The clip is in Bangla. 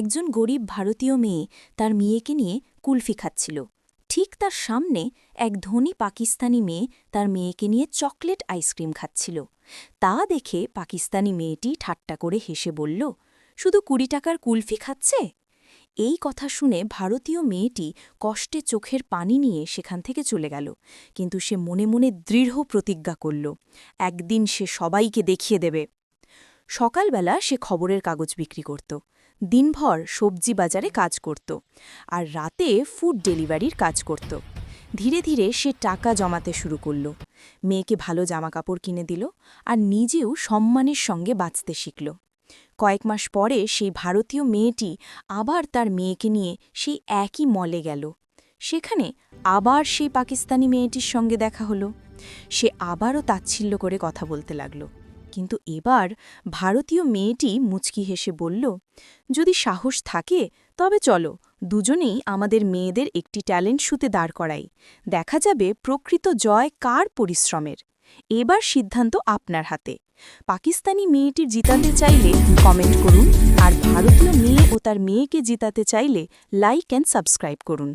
একজন গরিব ভারতীয় মেয়ে তার মেয়েকে নিয়ে কুলফি খাচ্ছিল। ঠিক তার সামনে এক ধনী পাকিস্তানি মেয়ে তার মেয়েকে নিয়ে চকলেট আইসক্রিম খাচ্ছিল। তা দেখে পাকিস্তানি মেয়েটি ঠাট্টা করে হেসে বলল, শুধু কুড়ি টাকার কুলফি খাচ্ছে? এই কথা শুনে ভারতীয় মেয়েটি কষ্টে চোখের পানি নিয়ে সেখান থেকে চলে গেল। কিন্তু সে মনে মনে দৃঢ় প্রতিজ্ঞা করল, একদিন সে সবাইকে দেখিয়ে দেবে। সকালবেলা সে খবরের কাগজ বিক্রি করত। দিনভর সবজি বাজারে কাজ করত আর রাতে ফুড ডেলিভারির কাজ করত। ধীরে ধীরে সে টাকা জমাতে শুরু করল। মেয়েকে ভালো জামাকাপড় কিনে দিল আর নিজেও সম্মানের সঙ্গে বাঁচতে শিখল। কয়েক মাস পরে সেই ভারতীয় মেয়েটি আবার তার মেয়েকে নিয়ে সেই একই মলে গেল। সেখানে আবার সেই পাকিস্তানি মেয়েটির সঙ্গে দেখা হলো। সে আবারও তাচ্ছিল্য করে কথা বলতে লাগল। কিন্তু এবার ভারতীয় মেয়েটি মুচকি হেসে বলল, যদি সাহস থাকে, তবে চলো, দুজনেই আমাদের মেয়েদের একটি ট্যালেন্ট শুতে দাঁড় করাই। দেখা যাবে প্রকৃত জয় কার পরিশ্রমের। এবার সিদ্ধান্ত আপনার হাতে। পাকিস্তানি মেয়েটির জিতাতে চাইলে কমেন্ট করুন আর ভারতীয় মেয়ে ও তার মেয়েকে জিতাতে চাইলে লাইক অ্যান্ড সাবস্ক্রাইব করুন।